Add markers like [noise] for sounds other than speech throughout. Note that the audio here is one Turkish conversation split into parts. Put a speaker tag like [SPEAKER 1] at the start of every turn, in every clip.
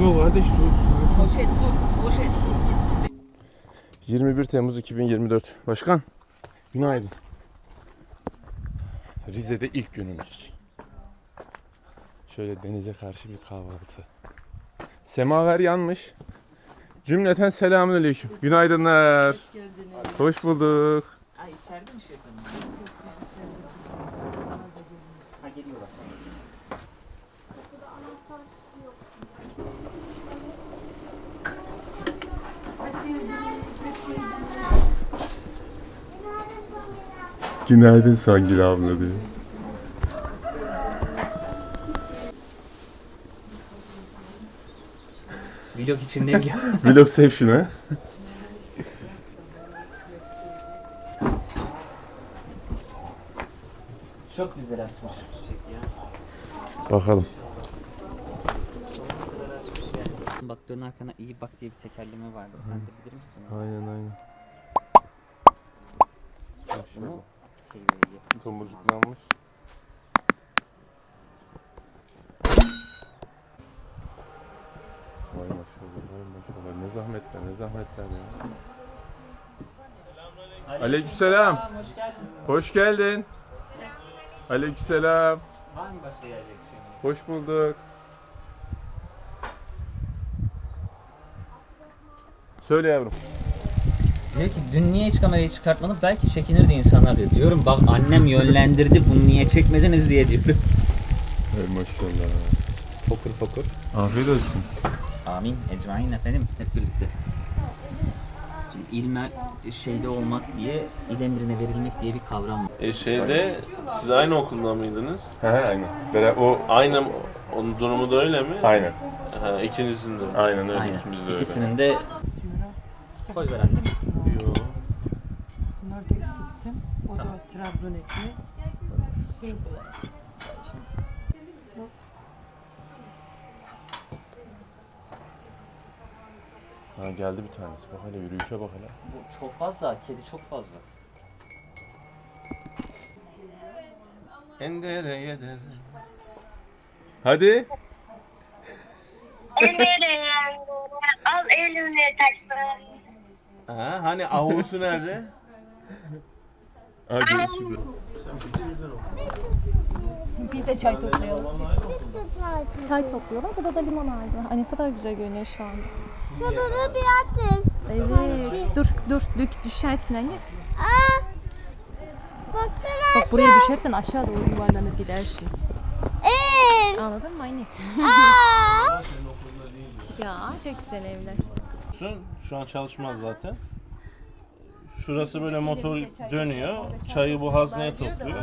[SPEAKER 1] Dur kardeş dur.
[SPEAKER 2] Poşet dur. Poşet.
[SPEAKER 1] 21 Temmuz 2024. Başkan. Günaydın. Rize'de ilk günümüz için. Şöyle denize karşı bir kahvaltı. Semaver yanmış. Cümleten selamünaleyküm. Günaydınlar.
[SPEAKER 2] Hoş geldiniz.
[SPEAKER 1] Hoş bulduk.
[SPEAKER 2] Ay içeride mi şey yapalım? Ha geliyorlar.
[SPEAKER 1] Günaydın Sangül abla diyor.
[SPEAKER 2] Vlog için ne biliyor? [laughs]
[SPEAKER 1] Vlog sev şunu.
[SPEAKER 2] Çok güzel açmış çiçek ya.
[SPEAKER 1] Bakalım.
[SPEAKER 2] Ya. Bak dön arkana iyi bak diye bir tekerleme vardı. Sen de bilir misin?
[SPEAKER 1] Aynen aynen.
[SPEAKER 2] Bunu şey
[SPEAKER 1] Tomurcuklanmış. Vay maşallah, vay maşallah. Ne zahmetler, ne zahmetler ya. Aleykümselam.
[SPEAKER 2] Hoş geldin.
[SPEAKER 1] Hoş geldin. Aleykümselam.
[SPEAKER 2] Var mı başka gelecek bir şey?
[SPEAKER 1] Hoş bulduk. Söyle yavrum.
[SPEAKER 2] Diyor ki dün niye hiç kamerayı çıkartmadın? Belki çekinirdi insanlar diyor. Diyorum bak annem yönlendirdi bunu niye çekmediniz diye diyorum.
[SPEAKER 1] Hay maşallah.
[SPEAKER 2] Fokur fokur.
[SPEAKER 1] Afiyet olsun.
[SPEAKER 2] Amin. Ecmain efendim hep birlikte. Şimdi ilmel şeyde olmak diye il emrine verilmek diye bir kavram var.
[SPEAKER 3] E şeyde siz aynı okulda mıydınız?
[SPEAKER 1] He he aynen. Bera- o
[SPEAKER 3] Aynı onun durumu da öyle mi?
[SPEAKER 1] aynen.
[SPEAKER 3] Ha, ikinizin de.
[SPEAKER 1] Aynen öyle.
[SPEAKER 2] Aynen.
[SPEAKER 1] İkimiz de öyle.
[SPEAKER 2] İkisinin de koy ver annem.
[SPEAKER 3] Yo.
[SPEAKER 4] Bunları tek sittim. O da Trabzon ekmeği. Şey,
[SPEAKER 1] Ha geldi bir tanesi. Bak hele yürüyüşe bak hele.
[SPEAKER 2] Bu çok fazla. Kedi çok fazla.
[SPEAKER 3] Endere yedere.
[SPEAKER 1] Hadi.
[SPEAKER 5] Emre al eline taşları.
[SPEAKER 3] Ha, hani avusu nerede? [laughs]
[SPEAKER 1] Ha, görüşürüz.
[SPEAKER 6] Biz de çay toplayalım. Çay topluyorlar. Burada da limon ağacı var. Ay ne kadar güzel görünüyor şu anda.
[SPEAKER 5] Şurada da bir attım.
[SPEAKER 6] Evet. Dur dur dök düşersin anne.
[SPEAKER 5] Aa, baksana
[SPEAKER 6] Bak buraya düşersen aşağı doğru yuvarlanır gidersin.
[SPEAKER 5] ev.
[SPEAKER 6] Anladın mı anne?
[SPEAKER 5] Aa. [laughs]
[SPEAKER 6] Ya çok güzel evler.
[SPEAKER 3] Şu an çalışmaz zaten. Şurası böyle motor dönüyor. Çayı bu hazneye topluyor.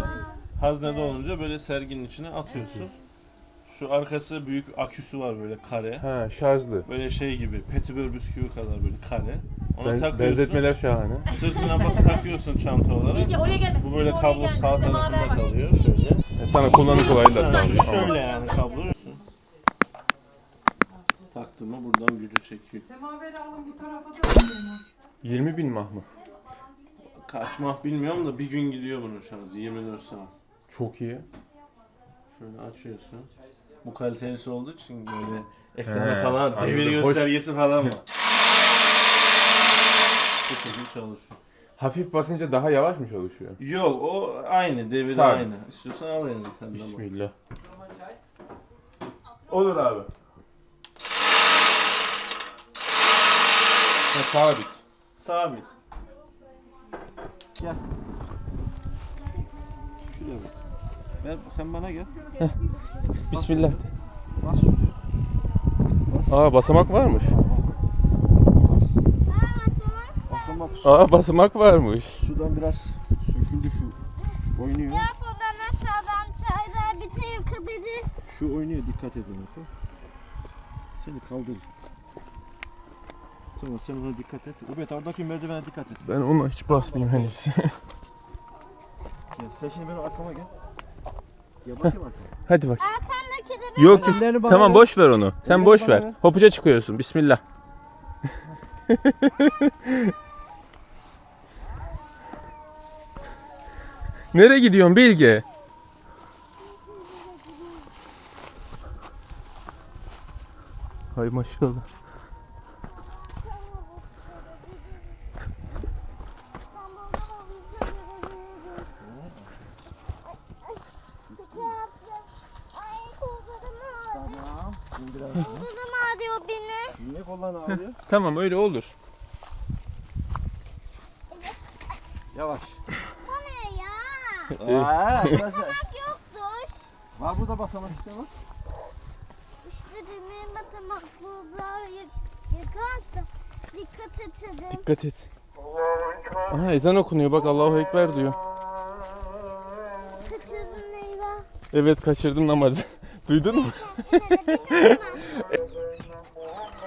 [SPEAKER 3] Haznede olunca böyle serginin içine atıyorsun. Şu arkası büyük aküsü var böyle kare.
[SPEAKER 1] Ha şarjlı.
[SPEAKER 3] Böyle şey gibi petibör bisküvi kadar böyle kare. Onu
[SPEAKER 1] Ben,
[SPEAKER 3] takıyorsun.
[SPEAKER 1] benzetmeler şahane.
[SPEAKER 3] Sırtına bak takıyorsun çanta olarak.
[SPEAKER 6] oraya gelme.
[SPEAKER 3] Bu böyle kablo sağ tarafında kalıyor şöyle.
[SPEAKER 1] E, sana kullanım kolaylığı da
[SPEAKER 3] Ha,
[SPEAKER 1] sağlıyor.
[SPEAKER 3] Şöyle yani kablo. Taktın mı buradan gücü çekiyor.
[SPEAKER 4] semaveri alın bu tarafa da koyun.
[SPEAKER 1] 20 bin mah mı?
[SPEAKER 3] Kaç mah bilmiyorum da bir gün gidiyor bunun şarjı 24 saat.
[SPEAKER 1] Çok iyi.
[SPEAKER 3] Şöyle açıyorsun. Bu kalitelisi olduğu için böyle ekrana
[SPEAKER 1] He,
[SPEAKER 3] falan devir
[SPEAKER 1] anladım. Hoş.
[SPEAKER 3] göstergesi falan var. [laughs] Bu şekilde çalışıyor.
[SPEAKER 1] Hafif basınca daha yavaş mı çalışıyor?
[SPEAKER 3] Yok o aynı devir
[SPEAKER 1] Sabit.
[SPEAKER 3] aynı. İstiyorsan al elini sen de bak.
[SPEAKER 1] Bismillah. Olur abi. Ha, sabit.
[SPEAKER 3] Sabit. Gel. Şuraya bak. Ben, sen bana gel.
[SPEAKER 1] Bismillah.
[SPEAKER 3] Bas şuraya.
[SPEAKER 1] Aa basamak varmış.
[SPEAKER 3] Basamak
[SPEAKER 1] Aa basamak varmış.
[SPEAKER 3] sudan biraz söküldü şu. Oynuyor.
[SPEAKER 5] Buradan aşağıdan çaylar bütün yıkabilir.
[SPEAKER 3] Şu oynuyor dikkat edin Efe. Seni kaldır. Tamam sen ona dikkat et. Ubet oradaki merdivene dikkat et.
[SPEAKER 1] Ben ona hiç basmayayım henüz. [laughs]
[SPEAKER 3] Gel, sen şimdi benim arkama gel. Gel bakayım arkama. [laughs]
[SPEAKER 1] Hadi bak.
[SPEAKER 5] Arkandaki de
[SPEAKER 1] Yok yok.
[SPEAKER 3] Ellerini bana
[SPEAKER 1] Tamam
[SPEAKER 3] ver.
[SPEAKER 1] boş ver onu. Sen
[SPEAKER 3] Ellerini
[SPEAKER 1] boş
[SPEAKER 3] bana
[SPEAKER 1] ver.
[SPEAKER 3] ver.
[SPEAKER 1] Hopuca çıkıyorsun. Bismillah. [laughs] Nereye gidiyorsun Bilge? Hay maşallah.
[SPEAKER 5] Ay kollarım ağrıyor. Kollarım ağrıyor
[SPEAKER 7] kolların ağrıyor?
[SPEAKER 1] Tamam öyle olur.
[SPEAKER 7] Yavaş.
[SPEAKER 5] Bu ne ya? [laughs]
[SPEAKER 7] Aa, nasıl?
[SPEAKER 5] Yoktur.
[SPEAKER 7] Var burada basamak işte bak.
[SPEAKER 5] İşte demir matematikler yakarsa dikkat edelim.
[SPEAKER 1] Dikkat et. Aha ezan okunuyor bak Allahu Ekber diyor.
[SPEAKER 5] Kaçırdın eyvah.
[SPEAKER 1] Evet kaçırdım namazı. [laughs] Duydun mu? [laughs]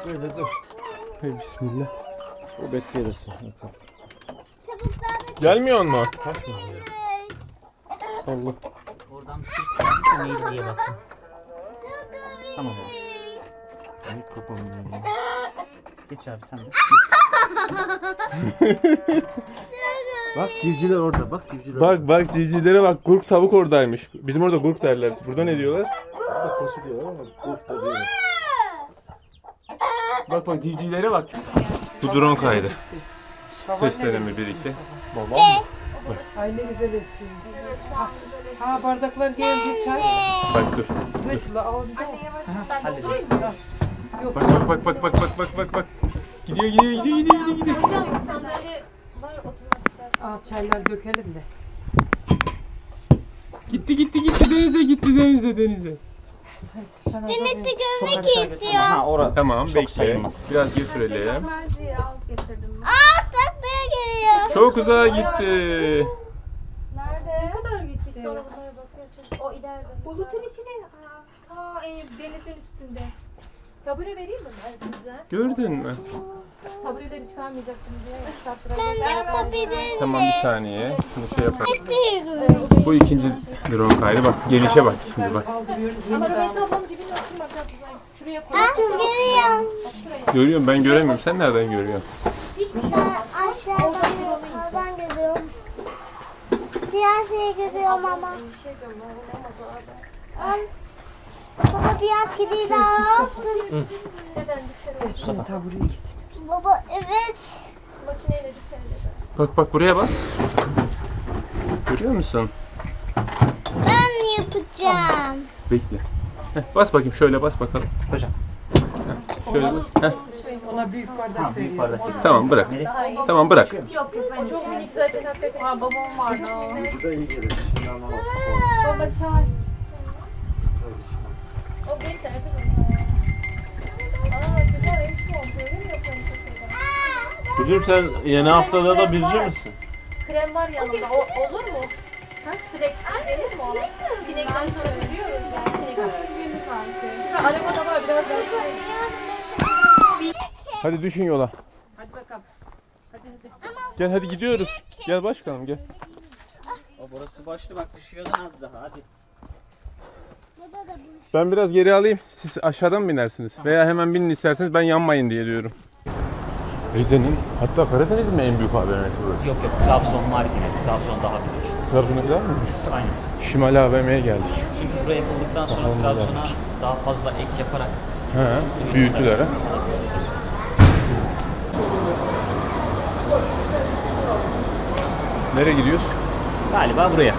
[SPEAKER 7] Böyle dur.
[SPEAKER 1] Hey bismillah.
[SPEAKER 7] Bakalım.
[SPEAKER 5] Çabuklar da
[SPEAKER 1] Gelmiyor mu? Allah.
[SPEAKER 2] Oradan bir ses geldi de neydi diye baktım. Tamam abi.
[SPEAKER 7] Ay kapanmıyor. ya.
[SPEAKER 2] Geç abi sen de. [laughs]
[SPEAKER 7] Bak civcivler orada. Bak civcivler.
[SPEAKER 1] Bak bak civcivlere bak gurk tavuk oradaymış. Bizim orada gurk derler. Burada ne diyorlar?
[SPEAKER 7] Burada koşu diyorlar ama kurt da diyorlar.
[SPEAKER 1] Bak bak civcivlere bak. Bu drone kaydı. Seslerimi birlikte. Babam
[SPEAKER 4] Ay ne güzel esti. Ha bardaklar geldi çay.
[SPEAKER 1] Bak dur.
[SPEAKER 4] Gıtla onda. Yok.
[SPEAKER 1] Bak bak bak bak bak bak bak bak bak. Gidiyor gidiyor gidiyor gidiyor gidiyor. gidiyor.
[SPEAKER 6] Hocam sandalye var oturmak istersen.
[SPEAKER 4] Aa çaylar dökelim de.
[SPEAKER 1] Gitti gitti gitti denize gitti denize denize.
[SPEAKER 4] Bir-
[SPEAKER 5] görmek istiyor.
[SPEAKER 2] Ha orada.
[SPEAKER 1] Tamam
[SPEAKER 2] Çok
[SPEAKER 1] bekle.
[SPEAKER 2] sayılmaz.
[SPEAKER 1] Biraz götürelim.
[SPEAKER 6] Merciyi al getirdim ben.
[SPEAKER 5] Aa saklaya geliyor.
[SPEAKER 1] Çok uzağa gitti.
[SPEAKER 6] Nerede? Ne kadar gitti? Biz sonra bunlara bakıyoruz. O ileride. Bulutun içine. Ha, ha e, denizin üstünde. Tabure vereyim mi ben size?
[SPEAKER 1] Gördün mü?
[SPEAKER 6] Tabureleri çıkarmayacaktım diye.
[SPEAKER 5] Ben yapabilirim.
[SPEAKER 1] Tamam bir saniye. Şunu şey yapalım. Bu ikinci drone kaydı. Bak gelişe bak şimdi bak.
[SPEAKER 6] Ama Rümeysa ablanın dibine oturmak lazım. Şuraya koy.
[SPEAKER 5] Ha geliyorum.
[SPEAKER 1] Görüyorum ben göremiyorum. Sen nereden görüyorsun?
[SPEAKER 6] Hiçbir şey
[SPEAKER 5] Ben aşağıdan yukarıdan görüyorum. Diğer şeyi görüyorum ama.
[SPEAKER 6] Bir şey görmem. Olamaz o adam.
[SPEAKER 5] Al. Baba bir at kediyi daha alsın.
[SPEAKER 6] Neden dikkat edin?
[SPEAKER 4] Şimdi tabure ikisi.
[SPEAKER 5] Baba evet.
[SPEAKER 6] Makineyle.
[SPEAKER 1] Bak bak buraya bak. Görüyor musun?
[SPEAKER 5] Ben yapacağım.
[SPEAKER 1] Bekle. Heh, bas bakayım şöyle bas bakalım.
[SPEAKER 2] Hocam.
[SPEAKER 1] Şöyle bas. Heh,
[SPEAKER 4] Ona büyük bardak
[SPEAKER 2] Ha büyük
[SPEAKER 4] veriyorum.
[SPEAKER 2] bardak.
[SPEAKER 1] tamam bırak. Tamam bırak.
[SPEAKER 6] Yok yok ben çok minik zaten hakikaten. Ha babam vardı o.
[SPEAKER 7] Bu da iyi gelir. İnanılmaz.
[SPEAKER 6] Baba çay. Aa?
[SPEAKER 3] Kucum sen yeni haftada da bilgi misin?
[SPEAKER 6] Krem var yanında. O, olur mu? Ha Strex gelir mi ona? Sinekten sonra biliyoruz yani. Sinekten Arabada var biraz daha.
[SPEAKER 1] Hadi düşün yola.
[SPEAKER 4] Hadi bakalım. Hadi hadi.
[SPEAKER 1] Gel hadi gidiyoruz. Gel başkanım gel.
[SPEAKER 2] O burası başlı bak düşüyordun az daha hadi.
[SPEAKER 1] Ben biraz geri alayım. Siz aşağıdan mı binersiniz? Veya hemen binin isterseniz ben yanmayın diye diyorum. Rize'nin hatta Karadeniz'in mi en büyük AVM'si burası?
[SPEAKER 2] Yok yok Trabzon var yine. Trabzon daha büyük.
[SPEAKER 1] Trabzon'dakiler mi?
[SPEAKER 2] Aynen.
[SPEAKER 1] Şimal AVM'ye geldik.
[SPEAKER 2] Çünkü buraya yapıldıktan sonra
[SPEAKER 1] Bakalım
[SPEAKER 2] Trabzon'a daha fazla ek yaparak
[SPEAKER 1] He, büyüttüler ha. Nereye gidiyoruz?
[SPEAKER 2] galiba buraya.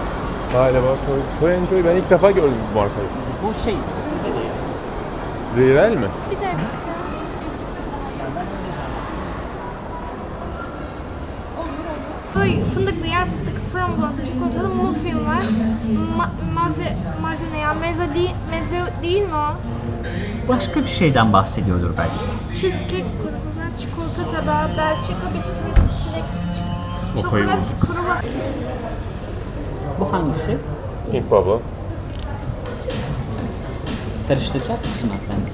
[SPEAKER 1] Galiba Toy, Toy and Joy. Ben ilk defa gördüm bu markayı.
[SPEAKER 2] Bu şey.
[SPEAKER 1] Real mi?
[SPEAKER 8] Böyle fındıklı yer fıstık frambuazlı çikolatalı muffin var. Ma maze, maze ne ya? Meze değil, meze değil mi o?
[SPEAKER 2] Başka bir şeyden bahsediyordur belki.
[SPEAKER 8] Cheesecake kurgular, çikolata tabağı, belçika bisküvi, çilek,
[SPEAKER 1] bulduk.
[SPEAKER 8] kuru var.
[SPEAKER 2] Bu hangisi?
[SPEAKER 1] Pink Bubble.
[SPEAKER 2] Karıştıracak mısın hanımefendi?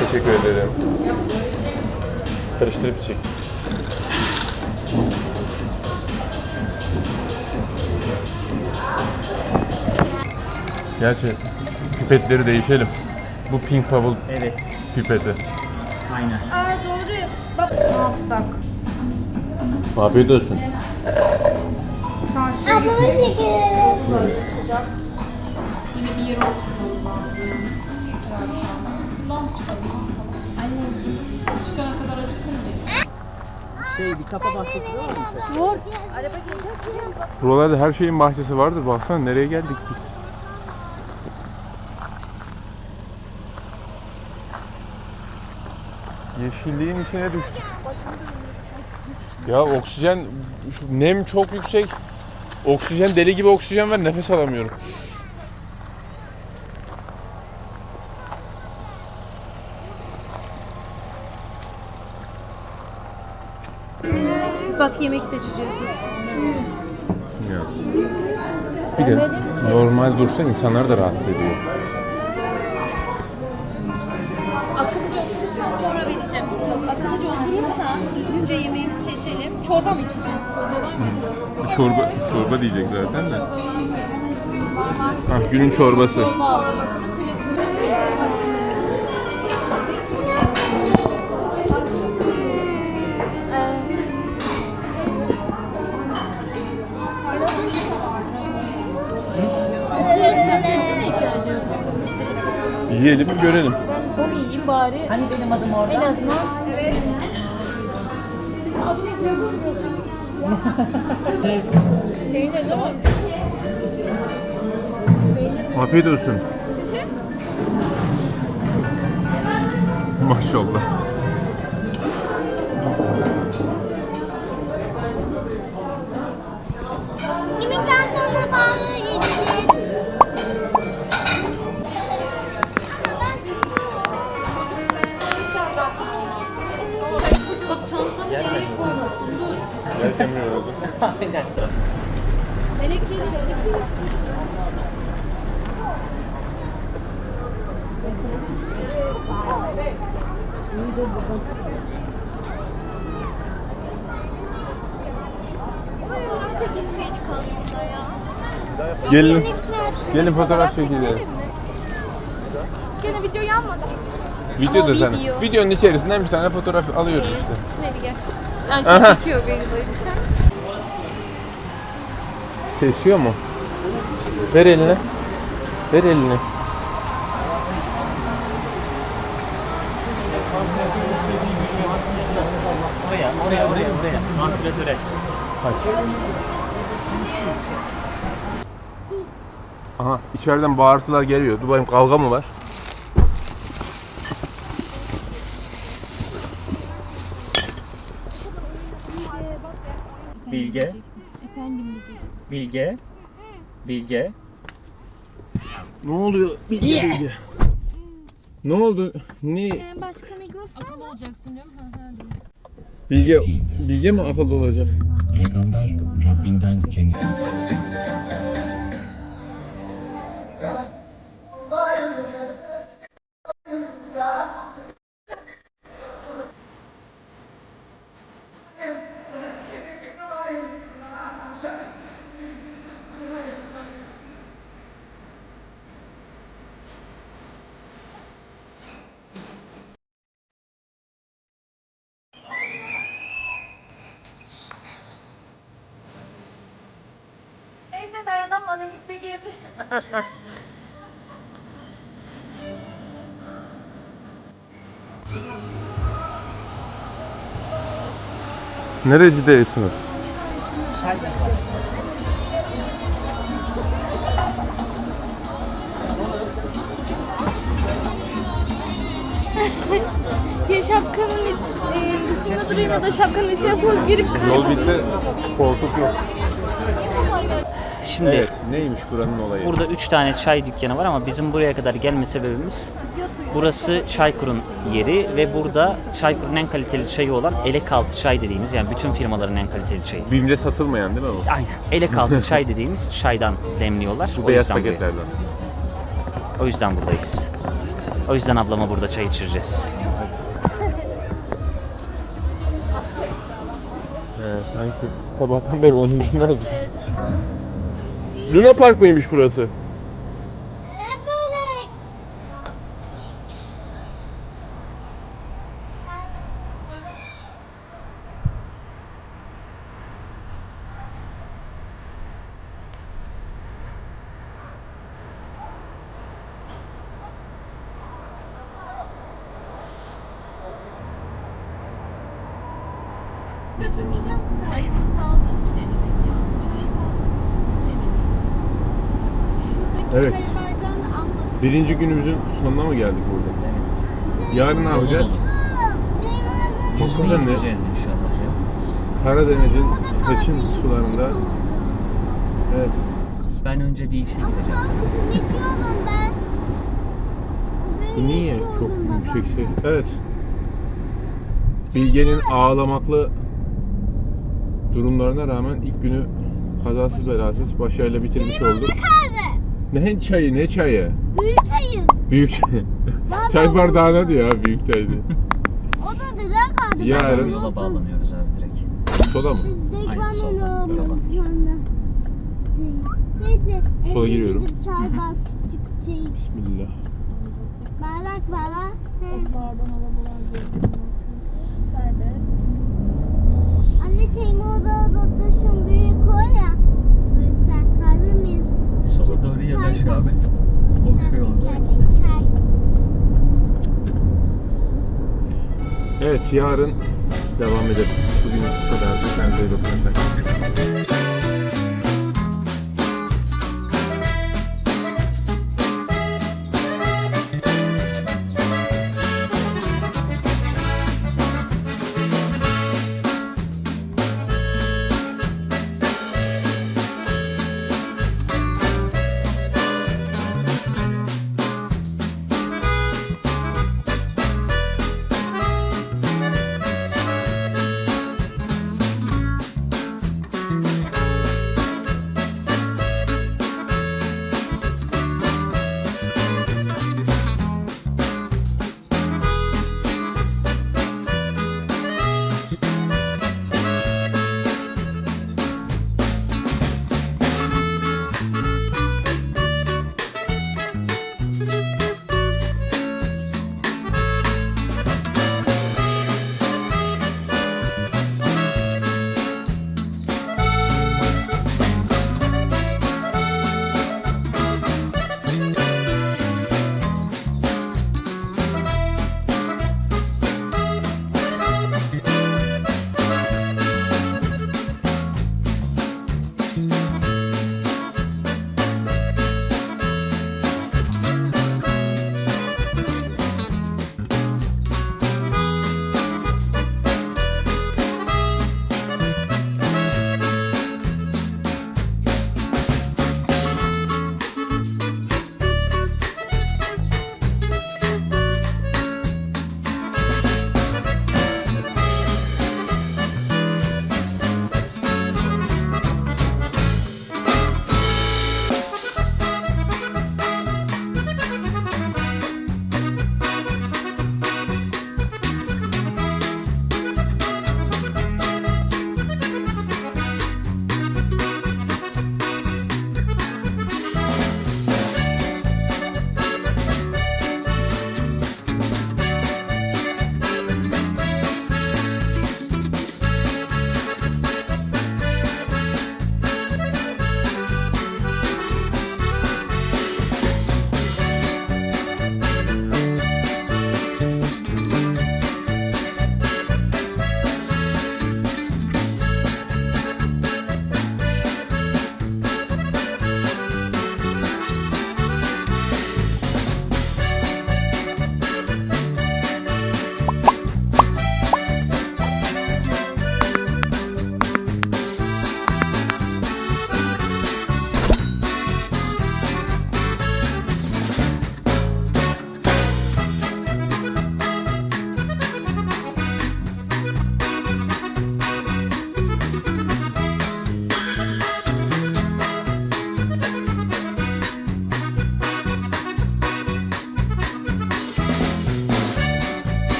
[SPEAKER 1] Teşekkür ederim. Karıştırıp çek. Gerçi pipetleri değişelim. Bu Pink Bubble
[SPEAKER 2] Evet.
[SPEAKER 1] pipeti.
[SPEAKER 2] Aynen.
[SPEAKER 8] Aa doğru. Bak ne yapsak?
[SPEAKER 1] Afiyet olsun.
[SPEAKER 5] Ablama çekiyoruz.
[SPEAKER 9] Yine bir yere oturmamız lazım. Lan çıkalım. Annem çıkana kadar acıkır
[SPEAKER 2] Şey bir kapa bahçesi var mı? Vur. Araba gelecek mi?
[SPEAKER 1] Buralarda her şeyin bahçesi vardır. Baksana nereye geldik biz. Yeşilliğin içine düştük. Ya oksijen nem çok yüksek. Oksijen deli gibi oksijen var nefes alamıyorum.
[SPEAKER 6] Bak yemek seçeceğiz.
[SPEAKER 1] Ya. Bir de normal dursa insanlar da rahatsız ediyor.
[SPEAKER 6] Akıllıca oturursan sonra vereceğim. Yok akıllıca oturursan düzgünce seçelim. Çorba mı içeceğim? Çorba var mı acaba?
[SPEAKER 1] Çorba, çorba diyecek zaten de. Hah, günün çorbası. Yiyelim görelim.
[SPEAKER 6] Ben onu yiyeyim bari.
[SPEAKER 2] Hani benim adım orada?
[SPEAKER 6] En azından. Evet. Peynir değil mi?
[SPEAKER 1] Afiyet olsun. Maşallah.
[SPEAKER 5] Yemekten sonra gideceğiz.
[SPEAKER 6] Bak çantamı nereye koymuşsun? Dur.
[SPEAKER 2] Aynen.
[SPEAKER 6] Melek geliyor.
[SPEAKER 1] Gelin. Gelin fotoğraf çekelim.
[SPEAKER 8] Gene video yanmadı.
[SPEAKER 1] Video da
[SPEAKER 6] Ama
[SPEAKER 1] sen.
[SPEAKER 6] video.
[SPEAKER 1] Videonun içerisinden bir tane fotoğraf alıyoruz işte.
[SPEAKER 6] Hadi gel. Yani şey çekiyor beni böyle.
[SPEAKER 1] Sesiyor mu? Ver eline. Ver elini.
[SPEAKER 2] Oraya, oraya, oraya, oraya. Vantilatöre.
[SPEAKER 1] Aha içeriden bağırtılar geliyor. Dur bakayım kavga mı var?
[SPEAKER 2] Bilge. Bilge. Bilge.
[SPEAKER 1] Ne oluyor? Bilge Bilge. Ne oldu? Ne?
[SPEAKER 8] Başka Migros mı?
[SPEAKER 6] olacaksın diyorum. Ha.
[SPEAKER 1] Bilge Bilge mi akıllı olacak?
[SPEAKER 10] Peygamber Rabbinden kendi
[SPEAKER 6] Evde dayanamadı gitti girdi.
[SPEAKER 1] Nerecidesiniz?
[SPEAKER 8] Ya şapkanın iç, e, dışında durayım ya da şapkanın içine full girip
[SPEAKER 1] Yol bitti. Koltuk yok.
[SPEAKER 2] Şimdi
[SPEAKER 1] Evet. Neymiş buranın olayı?
[SPEAKER 2] burada 3 tane çay dükkanı var ama bizim buraya kadar gelme sebebimiz burası Çaykur'un yeri ve burada Çaykur'un en kaliteli çayı olan elek altı çay dediğimiz yani bütün firmaların en kaliteli çayı.
[SPEAKER 1] Bim'de satılmayan değil mi bu?
[SPEAKER 2] Aynen. Elek altı [laughs] çay dediğimiz çaydan demliyorlar.
[SPEAKER 1] Bu
[SPEAKER 2] O
[SPEAKER 1] beyaz
[SPEAKER 2] yüzden buraya-
[SPEAKER 1] paketlerden.
[SPEAKER 2] O yüzden buradayız. O yüzden ablama burada çay içireceğiz.
[SPEAKER 1] He, sanki sabahtan beri onu bilmezdim. Luna Park mıymış burası?
[SPEAKER 5] Götürmeyeceğim.
[SPEAKER 1] Evet. Birinci günümüzün sonuna mı geldik burada?
[SPEAKER 2] Evet.
[SPEAKER 1] Yarın ne yapacağız? Bakalım ne?
[SPEAKER 2] Gideceğiz inşallah ya.
[SPEAKER 1] Karadeniz'in seçim sularında Evet.
[SPEAKER 2] Ben önce bir işe gideceğim.
[SPEAKER 5] Geçiyorum ben.
[SPEAKER 1] Bu niye çok yüksekse? Evet. Bilge'nin ağlamaklı durumlarına rağmen ilk günü kazasız belasız başarıyla bitirmiş olduk.
[SPEAKER 5] Kaldı.
[SPEAKER 1] Ne çayı ne çayı?
[SPEAKER 5] Büyük çayı.
[SPEAKER 1] Büyük çay bardağı ne diyor abi büyük çay diyor.
[SPEAKER 5] O da neden kaldı?
[SPEAKER 1] Yarın
[SPEAKER 2] Yola bağlanıyoruz abi direkt.
[SPEAKER 1] sola mı?
[SPEAKER 2] Aynen, bak.
[SPEAKER 5] anda. Şey, Neyse.
[SPEAKER 1] Sola giriyorum.
[SPEAKER 5] gidip Çay bak küçük şey.
[SPEAKER 1] Bismillah.
[SPEAKER 5] Bardak bardak. He. Anne şeyin orada oturuşun büyük o ya. Böyle kaldı mı?
[SPEAKER 2] Sola doğru yanaş abi. O oldu.
[SPEAKER 5] Çay.
[SPEAKER 1] Evet yarın devam ederiz. Bugün bu kadar. Kendinize iyi bakın.